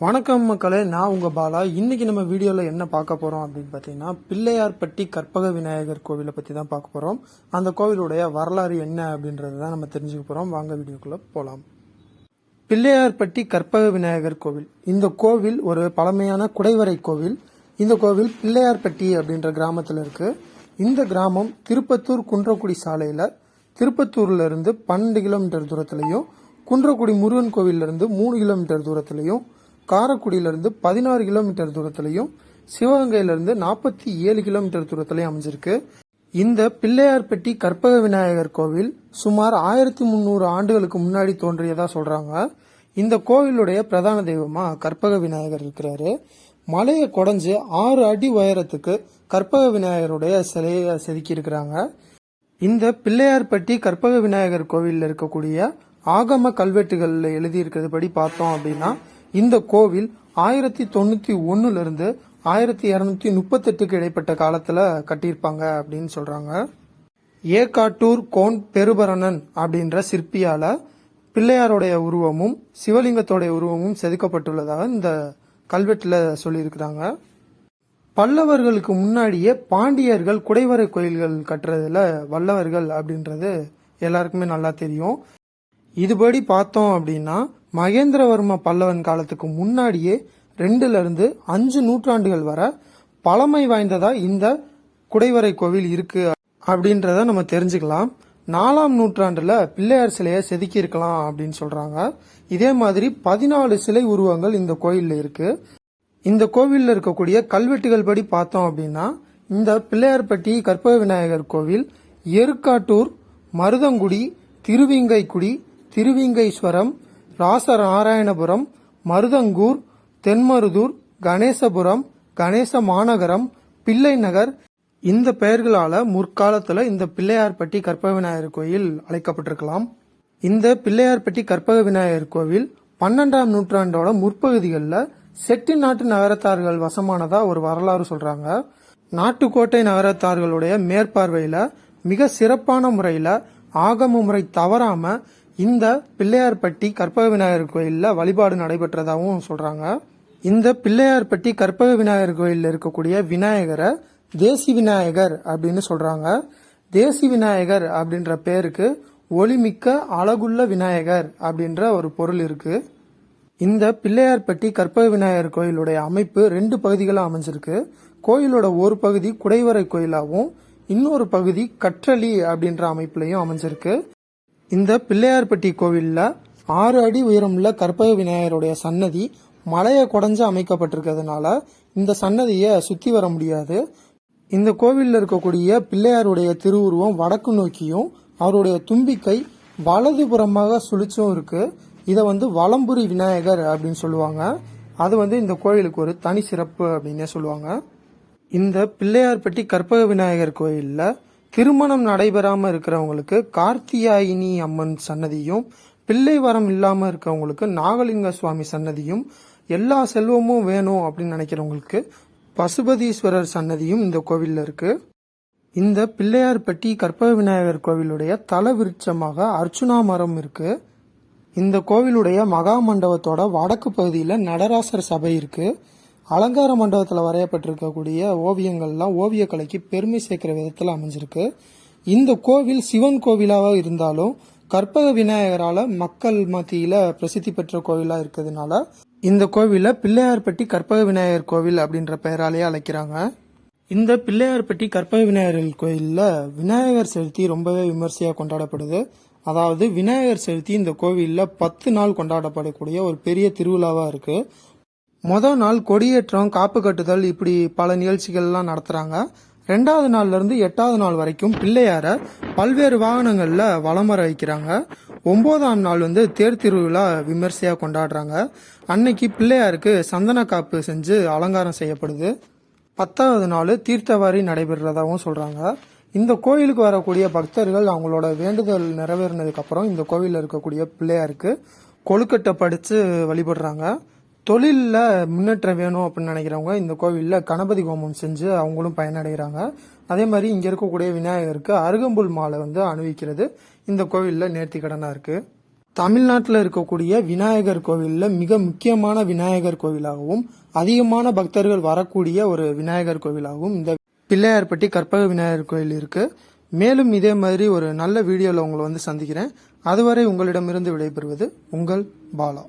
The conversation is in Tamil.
வணக்கம் மக்களே நான் உங்கள் பாலா. இன்னைக்கு நம்ம வீடியோவில் என்ன பார்க்க போகிறோம் அப்படின்னு பார்த்தீங்கன்னா பிள்ளையார்பட்டி கற்பக விநாயகர் கோவிலை பற்றி தான் பார்க்க போகிறோம் அந்த கோவிலுடைய வரலாறு என்ன அப்படின்றது தான் நம்ம தெரிஞ்சுக்க போகிறோம் வாங்க வீடியோக்குள்ளே போகலாம் பிள்ளையார்பட்டி கற்பக விநாயகர் கோவில். இந்த கோவில் ஒரு பழமையான குடைவரை கோவில். இந்த கோவில் பிள்ளையார்பட்டி அப்படின்ற கிராமத்தில் இருக்கு. இந்த கிராமம் திருப்பத்தூர் குன்றக்குடி சாலையில் திருப்பத்தூர்ல இருந்து பன்னெண்டு கிலோமீட்டர் தூரத்திலையும் குன்றக்குடி முருகன் கோவில்ல இருந்து மூணு கிலோமீட்டர் தூரத்திலையும் காரைக்குடியிலேருந்து பதினாறு கிலோமீட்டர் தூரத்திலையும் சிவகங்கையிலிருந்து நாற்பத்தி ஏழு கிலோமீட்டர் தூரத்திலையும் அமைஞ்சிருக்கு. இந்த பிள்ளையார்பட்டி கற்பக விநாயகர் கோவில் சுமார் ஆயிரத்தி முந்நூறு ஆண்டுகளுக்கு முன்னாடி தோன்றியதா சொல்றாங்க. இந்த கோவிலுடைய பிரதான தெய்வமா கற்பக விநாயகர் இருக்கிறாரு. மலையை குடஞ்சு ஆறு அடி உயரத்துக்கு கற்பக விநாயகருடைய சிலையை செதுக்கி இருக்கிறாங்க. இந்த பிள்ளையார்பட்டி கற்பக விநாயகர் கோவிலில் இருக்கக்கூடிய ஆகம கல்வெட்டுகளில் எழுதியிருக்கிறது படி பார்த்தோம் அப்படின்னா இந்த கோவில் ஆயிரத்தி தொண்ணூத்தி ஒன்னுல இருந்து ஆயிரத்தி இருநூத்தி முப்பத்தெட்டுக்கு இடைப்பட்ட காலத்துல கட்டியிருப்பாங்க அப்படின்னு சொல்றாங்க. ஏகாட்டூர் கோன் பெருபரணன் அப்படின்ற சிற்பியால பிள்ளையாருடைய உருவமும் சிவலிங்கத்தோடைய உருவமும் செதுக்கப்பட்டுள்ளதாக இந்த கல்வெட்டுல சொல்லியிருக்கிறாங்க. பல்லவர்களுக்கு முன்னாடியே பாண்டியர்கள் குடைவரை கோயில்கள் கட்டுறதுல வல்லவர்கள் அப்படின்றது எல்லாருக்குமே நல்லா தெரியும். இதுபடி பார்த்தோம் அப்படின்னா மகேந்திரவர்ம பல்லவன் காலத்துக்கு முன்னாடியே ரெண்டுல இருந்து அஞ்சு நூற்றாண்டுகள் வர பழமை வாய்ந்ததா இந்த குடைவரை கோவில் இருக்கு அப்படின்றத நம்ம தெரிஞ்சுக்கலாம். நாலாம் நூற்றாண்டுல பிள்ளையார் சிலையை செதுக்கி இருக்கலாம் அப்படின்னு சொல்றாங்க. இதே மாதிரி பதினாலு சிலை உருவங்கள் இந்த கோயில்ல இருக்கு. இந்த கோவில்ல இருக்கக்கூடிய கல்வெட்டுகள் படி பார்த்தோம் அப்படின்னா இந்த பிள்ளையார்பட்டி கற்பக விநாயகர் கோவில் எருக்காட்டூர் மருதங்குடி திருவிங்கைக்குடி திருவிங்கைஸ்வரம் ராசநாராயணபுரம் மருதங்கூர் தென்மருதூர் கணேசபுரம் கணேச மாநகரம் பிள்ளை நகர் இந்த பெயர்களால முற்காலத்துல இந்த பிள்ளையார்பட்டி கற்பக விநாயகர் கோயில் அழைக்கப்பட்டிருக்கலாம். இந்த பிள்ளையார்பட்டி கற்பக விநாயகர் கோவில் பன்னெண்டாம் நூற்றாண்டோட முற்பகுதிகளில் செட்டி நாட்டு நகரத்தார்கள் வசமானதா ஒரு வரலாறு சொல்றாங்க. நாட்டுக்கோட்டை நகரத்தார்களுடைய மேற்பார்வையில மிக சிறப்பான முறையில ஆகம முறை தவறாம இந்த பிள்ளையார்பட்டி கற்பக விநாயகர் கோயிலில் வழிபாடு நடைபெற்றதாகவும் சொல்கிறாங்க இந்த பிள்ளையார்பட்டி கற்பக விநாயகர் கோயிலில் இருக்கக்கூடிய விநாயகரை தேசி விநாயகர் அப்படின்னு சொல்கிறாங்க தேசி விநாயகர் அப்படின்ற பேருக்கு ஒளிமிக்க அழகுள்ள விநாயகர் அப்படின்ற ஒரு பொருள் இருக்குது இந்த பிள்ளையார்பட்டி கற்பக விநாயகர் கோயிலுடைய அமைப்பு ரெண்டு பகுதிகளாக அமைஞ்சிருக்கு. கோயிலோட ஒரு பகுதி குடைவரை கோயிலாகவும் இன்னொரு பகுதி கற்றளி அப்படின்ற அமைப்புலையும் அமைஞ்சிருக்கு. இந்த பிள்ளையார்பட்டி கோவிலில் ஆறு அடி உயரமுள்ள கற்பக விநாயகருடைய சன்னதி மலையை குடஞ்சு அமைக்கப்பட்டிருக்கிறதுனால இந்த சன்னதியை சுற்றி வர முடியாது. இந்த கோவிலில் இருக்கக்கூடிய பிள்ளையாருடைய திருவுருவம் வடக்கு நோக்கியும் அவருடைய தும்பிக்கை வலதுபுறமாக சுழிச்சும் இருக்கு. இதை வந்து வலம்புரி விநாயகர் அப்படின்னு சொல்லுவாங்க. அது வந்து இந்த கோயிலுக்கு ஒரு தனி சிறப்பு அப்படின்னே சொல்லுவாங்க. இந்த பிள்ளையார்பட்டி கற்பக விநாயகர் கோயிலில் திருமணம் நடைபெறாமல் இருக்கிறவங்களுக்கு கார்த்தியாயினி அம்மன் சன்னதியும் பிள்ளை வரம் இல்லாமல் இருக்கிறவங்களுக்கு நாகலிங்க சுவாமி சன்னதியும் எல்லா செல்வமும் வேணும் அப்படின்னு நினைக்கிறவங்களுக்கு பசுபதீஸ்வரர் சன்னதியும் இந்த கோவிலில் இருக்கு. இந்த பிள்ளையார்பட்டி கற்பக விநாயகர் கோவிலுடைய தல விருட்சமாக அர்ச்சுனா மரம் இருக்கு. இந்த கோவிலுடைய மகா மண்டபத்தோட வடக்கு பகுதியில் நடராசர் சபை இருக்குது அலங்கார மண்டபத்தில் வரையப்பட்டிருக்கக்கூடிய ஓவியங்கள்லாம் ஓவியக்கலைக்கு பெருமை சேர்க்கிற விதத்தில் அமைஞ்சிருக்கு. இந்த கோவில் சிவன் கோவிலாக இருந்தாலும் கற்பக விநாயகரால் மக்கள் மத்தியில் பிரசித்தி பெற்ற கோவிலாக இருக்கிறதுனால இந்த கோவிலில் பிள்ளையார்பட்டி கற்பக விநாயகர் கோவில் அப்படின்ற பெயராலேயே அழைக்கிறாங்க. இந்த பிள்ளையார்பட்டி கற்பக விநாயகர் கோயிலில் விநாயகர் சதுர்த்தி ரொம்பவே விமர்சையாக கொண்டாடப்படுது. அதாவது விநாயகர் சதுர்த்தி இந்த கோவிலில் பத்து நாள் கொண்டாடப்படக்கூடிய ஒரு பெரிய திருவிழாவாக இருக்குது மொதல் நாள் கொடியேற்றம் காப்பு கட்டுதல் இப்படி பல நிகழ்ச்சிகள்லாம் நடத்துகிறாங்க ரெண்டாவது நாள்லேருந்து எட்டாவது நாள் வரைக்கும் பிள்ளையாரை பல்வேறு வாகனங்களில் வலம் வர வைக்கிறாங்க. ஒம்போதாம் நாள் வந்து தேர் திருவிழா விமர்சையாக கொண்டாடுறாங்க. அன்னைக்கு பிள்ளையாருக்கு சந்தன காப்பு செஞ்சு அலங்காரம் செய்யப்படுது. பத்தாவது நாள் தீர்த்தவாரி நடைபெறுறதாகவும் சொல்கிறாங்க இந்த கோயிலுக்கு வரக்கூடிய பக்தர்கள் அவங்களோட வேண்டுதல் நிறைவேறினதுக்கப்புறம் இந்த கோவிலில் இருக்கக்கூடிய பிள்ளையாருக்கு கொழுக்கட்டை படித்து வழிபடுறாங்க. தொழிலில் முன்னேற்றம் வேணும் அப்படின்னு நினைக்கிறவங்க இந்த கோவிலில் கணபதி ஹோமம் செஞ்சு அவங்களும் பயனடைகிறாங்க. அதே மாதிரி இங்கே இருக்கக்கூடிய விநாயகருக்கு அருகம்புல் மாலை வந்து அணிவிக்கிறது. இந்த கோவிலில் நேர்த்தி கடனாக இருக்குது தமிழ்நாட்டில் இருக்கக்கூடிய விநாயகர் கோவிலில் மிக முக்கியமான விநாயகர் கோவிலாகவும் அதிகமான பக்தர்கள் வரக்கூடிய ஒரு விநாயகர் கோவிலாகவும் இந்த பிள்ளையார்பட்டி கற்பக விநாயகர் கோயில் இருக்குது மேலும் இதே மாதிரி ஒரு நல்ல வீடியோவில் உங்களை வந்து சந்திக்கிறேன். அதுவரை உங்களிடமிருந்து விடைபெறுவது உங்கள் பாலா.